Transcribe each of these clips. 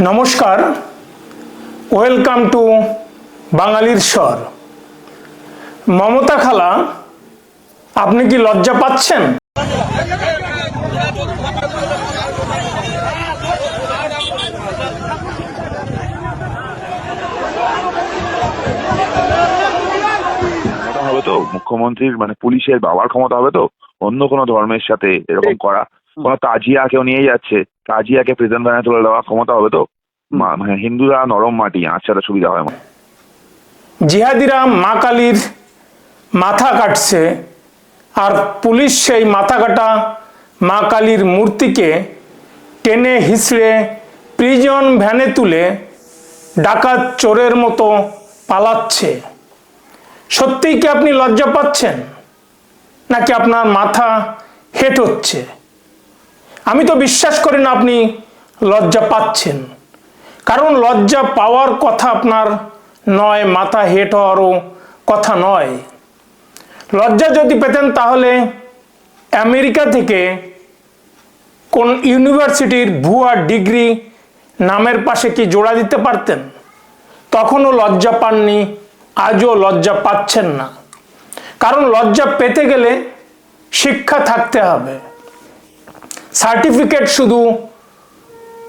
নমস্কার। Welcome to বাঙালির স্বর। মমতা খালা আপনি কি লজ্জা পাচ্ছেন? হবে তো? মুখ্যমন্ত্রীর মানে পুলিশের বাবার ক্ষমতা হবে তো? অন্য কোনো ধর্মের সাথে এরকম করা? কোনো তাজিয়া কেউ নিয়ে যাচ্ছে? তাজিয়াকে প্রেজেন্ট ভ্যানে তুলে দেওয়া ক্ষমতা হবে তো? হিন্দুরা নরম মাটি আচ্ছাটা সুবিধা হয়। জিহাদিরা মা কালীর মাথা কাটছে, আর পুলিশ সেই মাথা কাটা মা কালীর মূর্তিকে টেনে হিসড়ে প্রিজন ভ্যানে তুলে ডাকাত চোরের মতো পালাচ্ছে। সত্যিই কি আপনি লজ্জা পাচ্ছেন? নাকি আপনার মাথা হেট হচ্ছে? আমি তো বিশ্বাস করি না আপনি লজ্জা পাচ্ছেন। কারণ লজ্জা পাওয়ার কথা আপনার নয়, মাথা হেট হওয়ারও কথা নয়। লজ্জা যদি পেতেন তাহলে আমেরিকা থেকে কোন ইউনিভার্সিটির ভুয়া ডিগ্রি নামের পাশে কি জোড়া দিতে পারতেন? তখনও লজ্জা পাননি, আজও লজ্জা পাচ্ছেন না। কারণ লজ্জা পেতে গেলে শিক্ষা থাকতে হবে। সার্টিফিকেট শুধু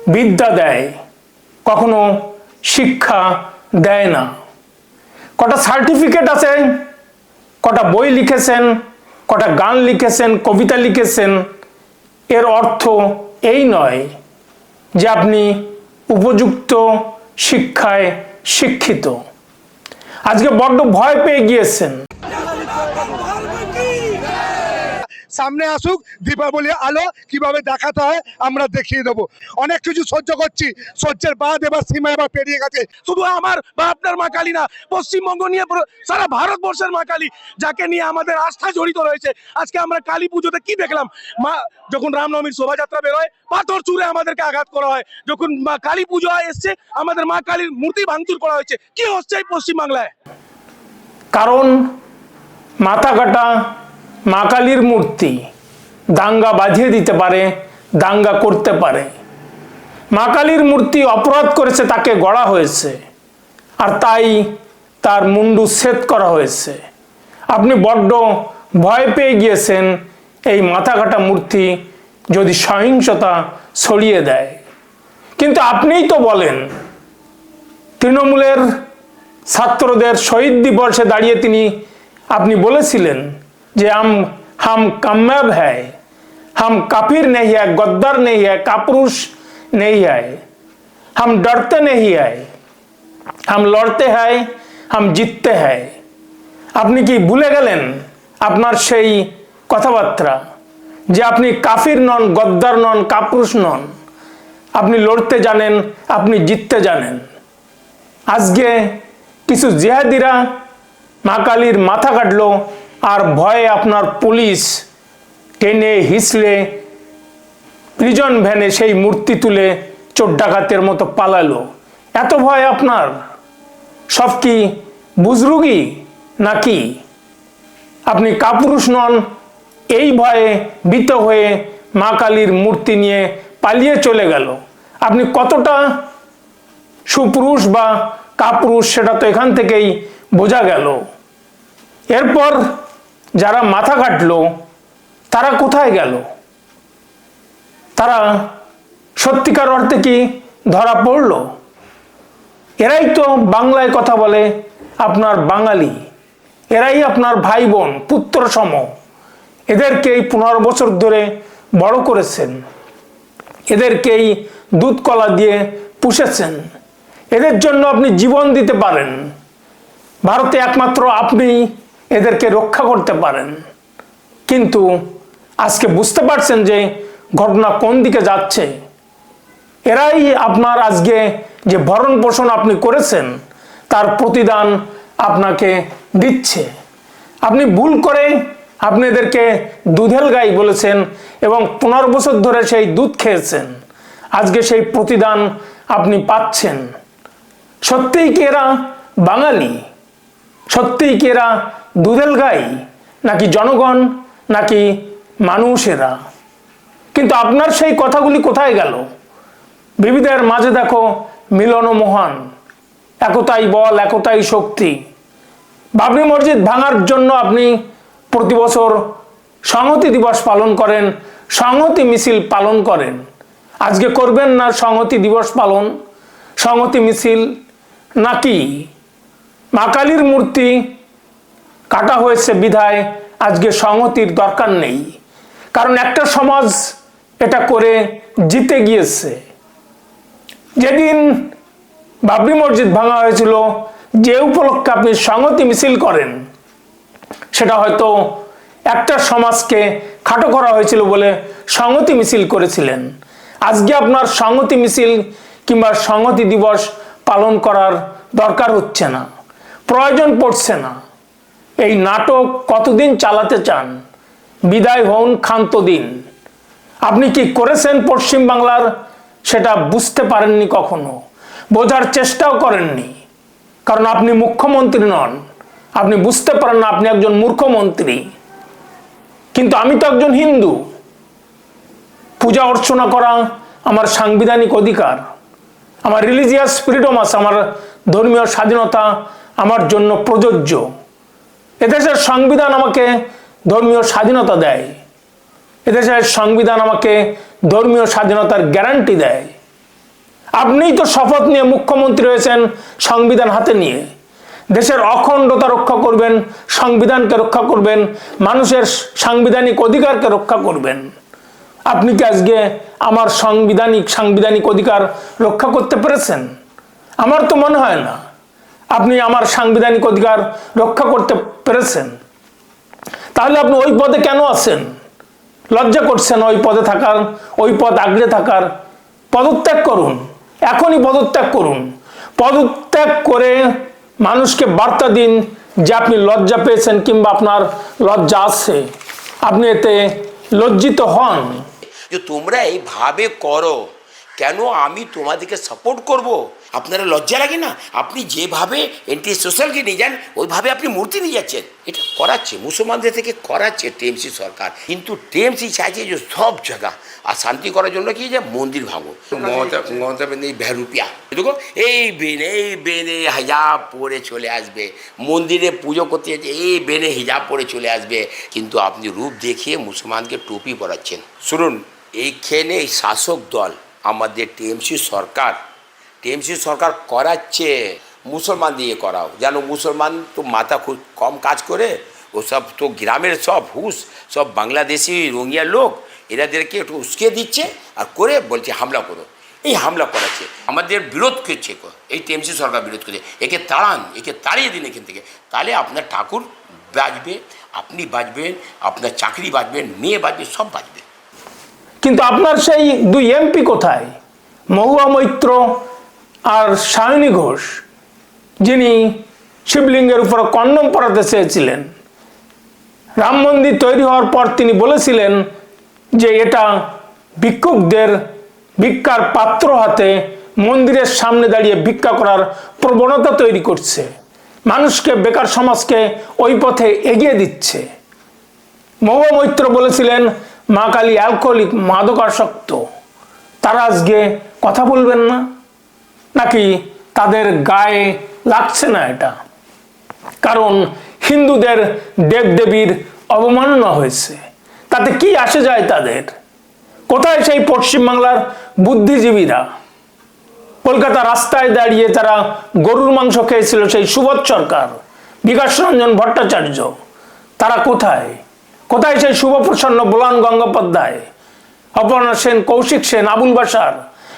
বিদ্যা দেয়। কখনো শিক্ষা দেয় না। কটা সার্টিফিকেট আছে, কটা বই লিখেছেন, কটা গান লিখেছেন, কবিতা লিখেছেন, এর অর্থ এই নয় যে আপনি উপযুক্ত শিক্ষায় শিক্ষিত। আজকে বড্ড ভয় পেয়ে গিয়েছেন। সামনে আসুক, দীপাবলি আলো কীভাবে দেখাতে হয় আমরা দেখিয়ে দেবো। অনেক কিছু সহ্য করছি, সহ্যের বাদ এবার সীমা এবার পেরিয়ে গেছে। শুধু আমার বা আপনার মা কালী না, পশ্চিমবঙ্গ নিয়ে সারা ভারতবর্ষের মা কালী, যাকে নিয়ে আমাদের আস্থা জড়িত রয়েছে। আজকে আমরা কালী পুজোতে কি দেখলাম? মা, যখন রামনবমীর শোভাযাত্রা বেরোয়, পাথর চুরে আমাদেরকে আঘাত করা হয়। যখন মা কালী পুজো এসছে, আমাদের মা কালীর মূর্তি ভাঙচুর করা হয়েছে। কি হচ্ছে এই পশ্চিমবাংলায়? কারণ মাথা কাটা মা কালীর মূর্তি। দাঙ্গা বাঁধিয়ে দিতে পারে, দাঙ্গা করতে পারে। মা কালীর মূর্তি অপরাধ করেছে, তাকে গড়া হয়েছে। আর তাই তার মুন্ডু ছেদ করা হয়েছে। আপনি বড্ড ভয় পেয়ে গিয়েছেন এই মাথা কাটা মূর্তি যদি সহিংসতা ছড়িয়ে দেয়। কিন্তু আপনিই তো বলেন, তৃণমূলের ছাত্রদের শহীদ দিবসে দাঁড়িয়ে তিনি, আপনি বলেছিলেন যে আম হাম কাময়াব হ্যায় हम काफिर नहीं है गद्दार नहीं है कापुरुष नहीं है हम डरते नहीं है हम লড়তে हैं हम জিততে हैं আপনি কি ভুলে গেলেন আপনার সেই কথাবার্তা যে আপনি কাফির নন গদ্দার নন কাপুরুষ নন আপনি লড়তে জানেন আপনি জিততে জানেন আজকে কিছু জেহাদিরা মা কালীর মাথা কাটলো আর ভয়ে আপনার পুলিশ টেনে হিসলে প্রিজন ভ্যানে সেই মূর্তি তুলে চোর ডাকাতের মতো পালালো। এত ভয় আপনার? সব কি বুজরুগি নাকি? আপনি কাপুরুষ নন, এই ভয়ে বিত হয়ে মা কালীর মূর্তি নিয়ে পালিয়ে চলে গেল। আপনি কতটা সুপুরুষ বা কাপুরুষ সেটা তো এখান থেকেই বোঝা গেল। এরপর যারা মাথা কাটলো তারা কোথায় গেল? তারা সত্যিকার অর্থে কি ধরা পড়ল? এরাই তো বাংলায় কথা বলে আপনার বাঙালি। এরাই আপনার ভাই বোন পুত্র সম এদেরকেই পনেরো বছর ধরে বড় করেছেন। এদেরকেই দুধ কলা দিয়ে পুষেছেন। এদের জন্য আপনি জীবন দিতে পারেন। ভারতে একমাত্র আপনি এদেরকে রক্ষা করতে পারেন। কিন্তু আজকে বুঝতে পারছেন যে ঘটনা কোন দিকে যাচ্ছে? এরাই আপনার আজকে যে ভরণ পোষণ আপনি করেছেন, তার প্রতিদান আপনাকে দিচ্ছে। আপনি ভুল করে আপনি এদেরকে দুধেল গাই বলেছেন এবং পনেরো বছর ধরে সেই দুধ খেয়েছেন। আজকে সেই প্রতিদান আপনি পাচ্ছেন। সত্যিই কি এরা বাঙালি? সত্যিই কি এরা দুধেল গাই, নাকি জনগণ, নাকি মানুষেরা? কিন্তু আপনার সেই কথাগুলি কোথায় গেল? বিবিধের মাঝে দেখো মিলন ও মহান, একতাই বল, একতাই শক্তি। বাবরি মসজিদ ভাঙার জন্য আপনি প্রতি বছর সংহতি দিবস পালন করেন, সংহতি মিছিল পালন করেন। আজকে করবেন না সংহতি দিবস পালন? সংহতি মিছিল নাকি? মা কালীর মূর্তি কাটা হয়েছে বিধায় আজকে সংহতির দরকার নেই। কারণ একটা সমাজ এটা করে জিতে গিয়েছে। যেদিন বাবরি মসজিদ ভাঙা হয়েছিল, যে উপলক্ষে আপনি সংহতি মিছিল করেন, সেটা হয়তো একটা সমাজকে খাটো করা হয়েছিল বলে সংহতি মিছিল করেছিলেন। আজকে আপনার সংহতি মিছিল কিংবা সংহতি দিবস পালন করার দরকার হচ্ছে না, প্রয়োজন পড়ছে না। এই নাটক কতদিন চালাতে চান? বিদায় হন ক্ষান্ত দিন। আপনি কি করেছেন পশ্চিম বাংলার? সেটা বুঝতে পারেননি কখনো। বোঝার চেষ্টাও করেননি। কারণ আপনি মুখ্যমন্ত্রী নন। আপনি বুঝতে পারেন না আপনি একজন মূর্খমন্ত্রী কিন্তু আমি তো একজন হিন্দু। পূজা অর্চনা করা আমার সাংবিধানিক অধিকার। আমার রিলিজিয়াস ফ্রিডম আছে, আমার ধর্মীয় স্বাধীনতা আমার জন্য প্রযোজ্য। এদেশের সংবিধান আমাকে ধর্মীয় স্বাধীনতা দেয়। এদেশের সংবিধান আমাকে ধর্মীয় স্বাধীনতার গ্যারান্টি দেয়। আপনিই তো শপথ নিয়ে মুখ্যমন্ত্রী হয়েছেন সংবিধান হাতে নিয়ে। দেশের অখণ্ডতা রক্ষা করবেন, সংবিধানকে রক্ষা করবেন, মানুষের সাংবিধানিক অধিকারকে রক্ষা করবেন। আপনি কি আজকে আমার সাংবিধানিক সাংবিধানিক অধিকার রক্ষা করতে পেরেছেন? আমার তো মনে হয় না। আপনি আমার সাংবিধানিক অধিকার রক্ষা করতে পেরেছেন। তাহলে আপনি ওই পদে কেন আছেন? লজ্জা করছেন ওই পদে থাকার, ওই পদ আগড়ে থাকার। পদত্যাগ করুন, এখনই পদত্যাগ করুন। পদত্যাগ করে মানুষকে বার্তা দিন যে আপনি লজ্জা পেয়েছেন কিংবা আপনার লজ্জা আছে। আপনি এতে লজ্জিত হন। যে তোমরা এইভাবে করো, কেন আমি তোমাদেরকে সাপোর্ট করব? আপনারা লজ্জা লাগে না? আপনি যেভাবে এন্টি সোশ্যালকে নিয়ে যান, ওইভাবে আপনি মূর্তি নিয়ে যাচ্ছেন। এটা করাচ্ছে, মুসলমানদের থেকে করাচ্ছে টিএমসি সরকার। কিন্তু টিএমসি চাইছে যে সব জায়গা, আর শান্তি করার জন্য কি যে মন্দির ভাঙো মমতা মমতা ভ্যারুপিয়া দেখো এই বেনে এই বেনে হিজাব পরে চলে আসবে। মন্দিরে পুজো করতে যাচ্ছে, এই বেনে হিজাব পরে চলে আসবে। কিন্তু আপনি রূপ দেখিয়ে মুসলমানকে টুপি পরাচ্ছেন। শুনুন এইখানে এই শাসক দল, আমাদের টিএমসি সরকার টিএমসি সরকার করাচ্ছে, মুসলমান দিয়ে করাও। যেন মুসলমান তো মাথা খুব কম কাজ করে, ও সব তো গ্রামের সব হুস সব বাংলাদেশি রোহিঙ্গা লোক এরাদেরকে একটু উস্কে দিচ্ছে আর করে বলছে, হামলা করো। এই হামলা করাচ্ছে। আমাদের বিরোধ করছে। এই টিএমসি সরকার বিরোধ করছে। একে তাড়ান, একে তাড়িয়ে দিন এখান থেকে। তাহলে আপনার ঠাকুর বাঁচবে, আপনি বাঁচবেন, আপনার চাকরি বাঁচবেন মেয়ে বাঁচবে, সব বাঁচবে। কিন্তু আপনার সেই দুই এমপি কোথায়? মহুয়া মৈত্র আর সায়নী ঘোষ, যিনি শিবলিঙ্গের উপর কন্ডম পরাতে চেয়েছিলেন। রাম মন্দির তৈরি হওয়ার পর তিনি বলেছিলেন যে এটা ভিক্ষুকদের ভিক্ষার পাত্র হাতে মন্দিরের সামনে দাঁড়িয়ে ভিক্ষা করার প্রবণতা তৈরি করছে। মানুষকে, বেকার সমাজকে ওই পথে এগিয়ে দিচ্ছে। মহুয়া মৈত্র বলেছিলেন, মা কালী অ্যালকোহলিক মাদকাসক্ত। তারা আজকে কথা বলবেন না। নাকি তাদের গায়ে লাগছে না এটা? কারণ হিন্দুদের দেবদেবীর অবমাননা হয়েছে। তাতে কি আসে যায় তাদের? কোথায় সেই পশ্চিমবাংলার বুদ্ধিজীবীরা? কলকাতা রাস্তায় দাঁড়িয়ে তারা গরুর মাংস খেয়েছিল সেই সুবোধ সরকার বিকাশ রঞ্জন ভট্টাচার্য। তারা কোথায়? কোথায় সেই শুভপ্রসন্ন বোলান গঙ্গোপাধ্যায়, অপর্ণা সেন, কৌশিক সেন, আবুল বাসার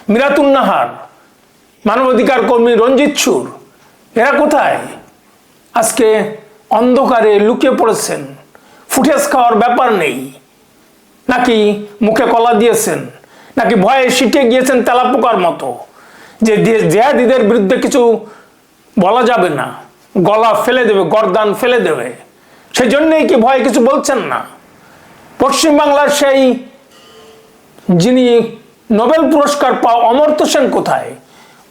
মিরাতুন্নাহার? মানবাধিকার কর্মী রঞ্জিত সুর এরা কোথায়? আজকে অন্ধকারে লুকিয়ে পড়েছেন, ফুটেজ খাওয়ার ব্যাপার নেই। নাকি মুখে কলা দিয়েছেন, নাকি ভয়ে সিটে গিয়েছেন তেলাপোকার মতো? যে যে- জেহাদিদের বিরুদ্ধে কিছু বলা যাবে না, গলা ফেলে দেবে, গরদান ফেলে দেবে। সেই জন্যই কি ভয়ে কিছু বলছেন না? পশ্চিমবাংলার সেই যিনি নোবেল পুরস্কার পাওয়া অমর্ত্য সেন কোথায়?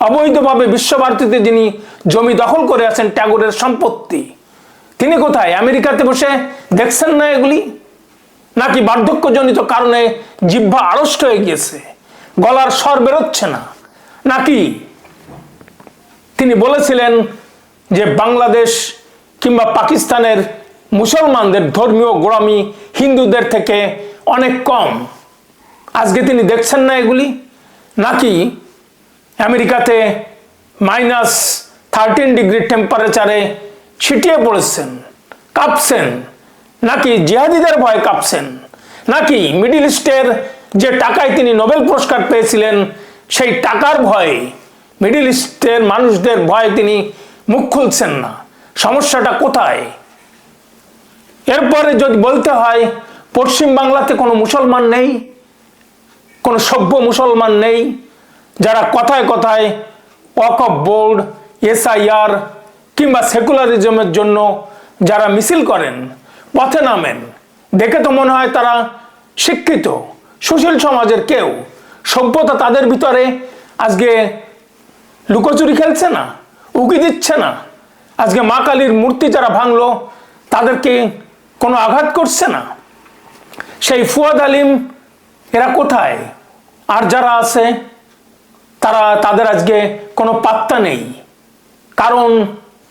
অবৈধভাবে বিশ্বভারতীতে যিনি জমি দখল করে আছেন ট্যাগোরের সম্পত্তি, তিনি কোথায়? আমেরিকাতে বসে দেখছেন না এগুলি? নাকি বার্ধক্যজনিত কারণে জিহ্বা আড়ষ্ট হয়ে গিয়েছে? গলার স্বর বেরোচ্ছে না। নাকি তিনি বলেছিলেন যে বাংলাদেশ কিংবা পাকিস্তানের মুসলমানদের ধর্মীয় গোড়ামি হিন্দুদের থেকে অনেক কম। আজকে তিনি দেখছেন না এগুলি? নাকি আমেরিকাতে মাইনাস থার্টিন ডিগ্রি টেম্পারেচারে ছিটিয়ে পড়েছেন, কাঁপছেন, নাকি জিহাদিদের ভয়ে কাঁপছেন, নাকি মিডিল ইস্টের যে টাকায় তিনি নোবেল পুরস্কার পেয়েছিলেন, সেই টাকার ভয়ে, মিডিল ইস্টের মানুষদের ভয়ে তিনি মুখ খুলছেন না, সমস্যাটা কোথায়? এরপরে যদি বলতে হয়, পশ্চিম বাংলাতে কোনো মুসলমান নেই, কোনো সভ্য মুসলমান নেই যারা কথায় কথায় ওয়াক অফ বোর্ড এসআইআর কিংবা সেকুলারিজমের জন্য যারা মিছিল করেন, পথে নামেন, দেখে তো মনে হয় তারা শিক্ষিত, সুশীল সমাজের কেউ। সভ্যতা তাদের ভিতরে আজকে লুকোচুরি খেলছে না, উকি দিচ্ছে না। আজকে মা কালীর মূর্তি যারা ভাঙলো, তাদেরকে কোনো আঘাত করছে না। সেই ফুয়াদ আলিম, এরা কোথায়? আর যারা আছে তারা, তাদের আজকে কোনো পাত্তা নেই। কারণ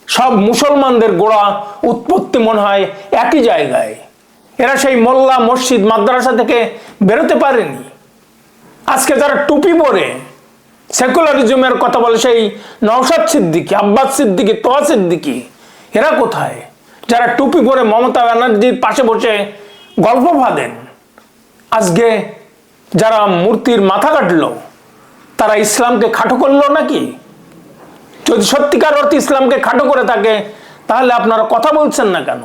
সব মুসলমানদের গোড়া উৎপত্তি মনে হয় একই জায়গায়। এরা সেই মোল্লা মসজিদ মাদ্রাসা থেকে বেরোতে পারেনি। আজকে যারা টুপি পরে সেকুলারিজমের কথা বলে সেই নওশাদ সিদ্দিকি, আব্বাস সিদ্দিকি তোয়া সিদ্দিকি, এরা কোথায়? যারা টুপি পরে মমতা ব্যানার্জির পাশে বসে গল্প ফাঁদেন আজকে যারা মূর্তির মাথা কাটলো তারা ইসলামকে খাটো করল নাকি? যদি সত্যিকার অর্থে ইসলামকে খাটো করে থাকে, তাহলে আপনারা কথা বলছেন না কেন?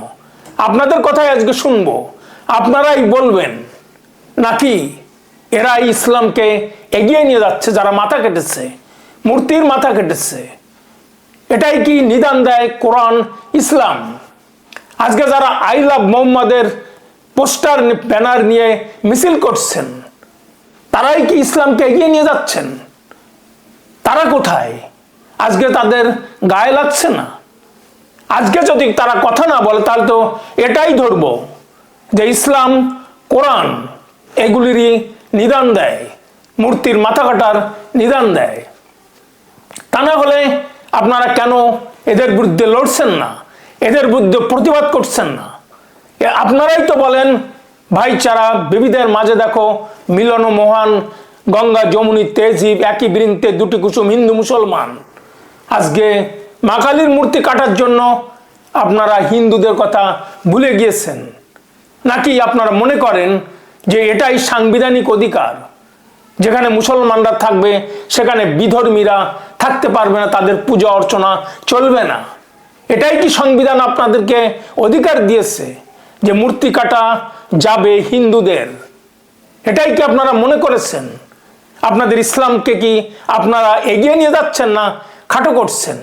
আপনাদের কথাই আজকে শুনব। আপনারাই বলবেন নাকি এরা ইসলামকে এগিয়ে নিয়ে যাচ্ছে, যারা মাথা কেটেছে, মূর্তির মাথা কেটেছে? এটাই কি নিদান দেয় কোরআন, ইসলাম? আজকে যারা আই লাভ মোহাম্মদের পোস্টার, ব্যানার নিয়ে মিছিল করছেন, তারাই কি ইসলামকে এগিয়ে নিয়ে যাচ্ছেন? তারা কোথায়? আজকে তাদের গায়ে লাগছে না। আজকে যদি তারা কথা না বলে, তাহলে তো এটাই ধরবো যে ইসলাম, কোরআন এগুলিরই নিদান দেয়, মূর্তির মাথা কাটার নিদান দেয়। তা না হলে আপনারা কেন এদের বিরুদ্ধে লড়ছেন না? এদের বিরুদ্ধে প্রতিবাদ করছেন না? আপনারাই তো বলেন, ভাইচারা বিবিধের মাঝে দেখো মিলন মহান গঙ্গা, যমুনি, তেজিব, একই বৃন্তে দুটি কুসুম হিন্দু মুসলমান। আজকে মা কালীর মূর্তি কাটার জন্য আপনারা হিন্দুদের কথা ভুলে গিয়েছেন। নাকি আপনারা মনে করেন যে এটাই সাংবিধানিক অধিকার? যেখানে মুসলমানরা থাকবে, সেখানে বিধর্মীরা থাকতে পারবে না, তাদের পূজা অর্চনা চলবে না। এটাই কি সংবিধান আপনাদেরকে অধিকার দিয়েছে যে মূর্তি কাটা যাবে হিন্দুদের? এটাই কি আপনারা মনে করেছেন? আপনাদের ইসলামকে কি আপনারা এগিয়ে নিয়ে যাচ্ছেন না খাটো করছেন?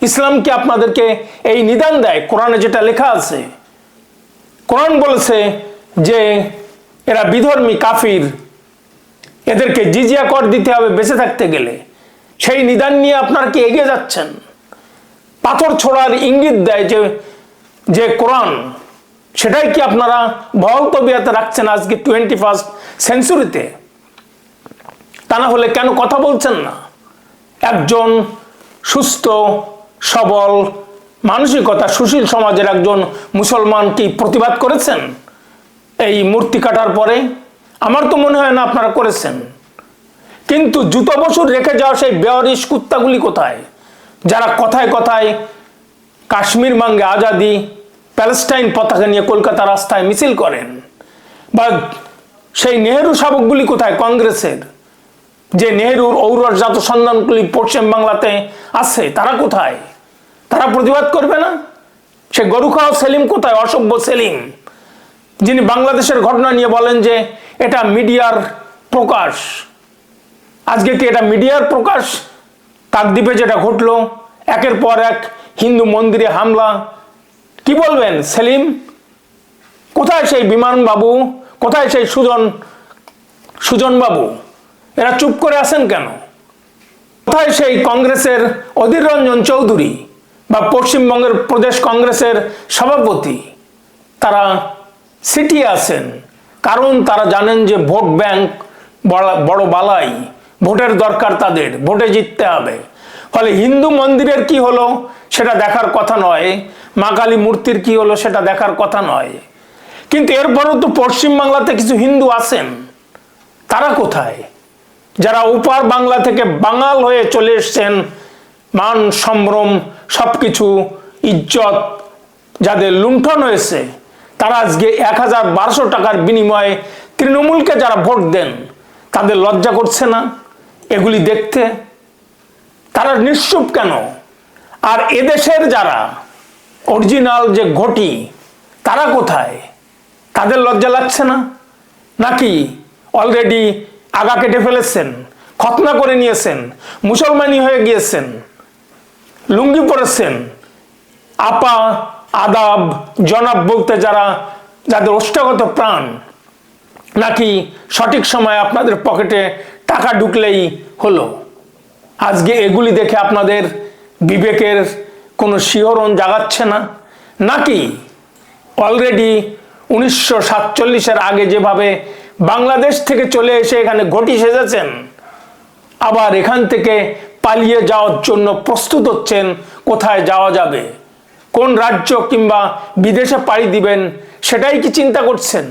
ইসলাম কি আপনাদেরকে এই নিদান দেয়? কোরআনে যেটা লেখা আছে, কোরআন বলেছে যে এরা বিধর্মী, কাফির, এদেরকে জিজিয়া কর দিতে হবে বেঁচে থাকতে গেলে। সেই নিদান নিয়ে আপনারা কি এগিয়ে যাচ্ছেন? পাথর ছোড়ার ইঙ্গিত দেয় যে যে কোরআন, সেটাই কি আপনারা বহল তবিয়াতে রাখছেন আজকে টোয়েন্টি ফার্স্ট সেঞ্চুরিতে তা না হলে কেন কথা বলছেন না? একজন সুস্থ, সবল, মানসিকতা সুশীল সমাজের একজন মুসলমান কি প্রতিবাদ করেছেন? এই মূর্তি কাটার পরে? আমার তো মনে হয় না আপনারা করেছেন। কিন্তু জুতো বছর রেখে যাওয়া সেই বেয়ারিশ কুত্তাগুলি কোথায়? যারা কথায় কথায় কাশ্মীর মাঙ্গে আজাদি, প্যালেস্টাইন পতাকা নিয়ে কলকাতা রাস্তায় মিছিল করেন। বা সেই নেহেরু শাবকগুলি কোথায়? কংগ্রেসের। যে নেহেরুর ঔরসজাত সন্ধানগুলি পশ্চিম বাংলাতে আছে, তারা কোথায়? তারা প্রতিবাদ করবে না? সে গরুখাও সেলিম কোথায়? অসভ্য সেলিম, যিনি বাংলাদেশের ঘটনা নিয়ে বলেন যে এটা মিডিয়ার প্রকাশ। আজকে কি এটা মিডিয়ার প্রকাশ? কাকদ্বীপে যেটা ঘটলো, একের পর এক হিন্দু মন্দিরে হামলা। কি বলবেন সেলিম? কোথায় সেই বিমান বাবু কোথায় সেই সুজন সুজন বাবু এরা চুপ করে আছেন কেন? কোথায় সেই কংগ্রেসের অধীর রঞ্জন চৌধুরী বা পশ্চিমবঙ্গের প্রদেশ কংগ্রেসের সভাপতি? তারা সিটিয়ে আছেন। কারণ তারা জানেন যে ভোট ব্যাংক বড় বালাই। ভোটের দরকার তাদের, ভোটে জিততে হবে। ফলে হিন্দু মন্দিরের কি হলো সেটা দেখার কথা নয়, মা কালী মূর্তির কি হলো সেটা দেখার কথা নয়। কিন্তু এরপরও তো পশ্চিমবাংলাতে কিছু হিন্দু আছেন। তারা কোথায়? যারা উপার বাংলা থেকে বাঙাল হয়ে চলে এসছেন, মান, সম্ভ্রম, সবকিছু, ইজ্জত যাদের লুণ্ঠন হয়েছে, তারা আজকে এক হাজার টাকার বিনিময়ে তৃণমূলকে যারা ভোট দেন, তাদের লজ্জা করছে না? এগুলি দেখতে তারা নিশ্চুপ কেন? আর এদেশের যারা অরিজিনাল যে ঘটি, তারা কোথায়? তাদের লজ্জা লাগছে না? নাকি অলরেডি আগা কেটে ফেলেছেন, খতনা করে নিয়েছেন, মুসলমানি হয়ে গিয়েছেন, লুঙ্গি পরেছেন। আপা, আদাব, জনাব বলতে যারা, যাদের অষ্টাগত প্রাণ, নাকি সঠিক সময় আপনাদের পকেটে টাকা ঢুকলেই হলো। আজকে এগুলি দেখে আপনাদের বিবেকের কোনো শিহরণ জাগাচ্ছে না। নাকি অলরেডি উনিশশো সাতচল্লিশের আগে যেভাবে বাংলাদেশ থেকে চলে এসে এখানে ঘটি সেজেছেন। আবার এখান থেকে পালিয়ে যাওয়ার জন্য প্রস্তুত হচ্ছেন, কোথায় যাওয়া যাবে? কোন রাজ্য কিংবা বিদেশে পাড়ি দিবেন, সেটাই কি চিন্তা করছেন?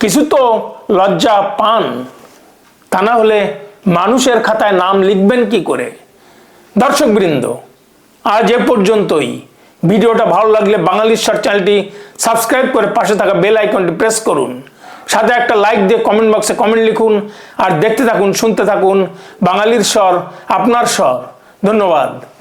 কিছু তো লজ্জা পান। তা না হলে মানুষের খাতায় নাম লিখবেন কি করে? দর্শকবৃন্দ আজ এ পর্যন্তই। ভিডিওটা ভালো লাগলে বাঙালির স্বর চ্যানেলটি সাবস্ক্রাইব করে পাশে থাকা বেল আইকনটি প্রেস করুন। সাথে একটা লাইক দিয়ে কমেন্ট বক্সে কমেন্ট লিখুন আর দেখতে থাকুন, শুনতে থাকুন, বাঙালির স্বর, আপনার স্বর। ধন্যবাদ।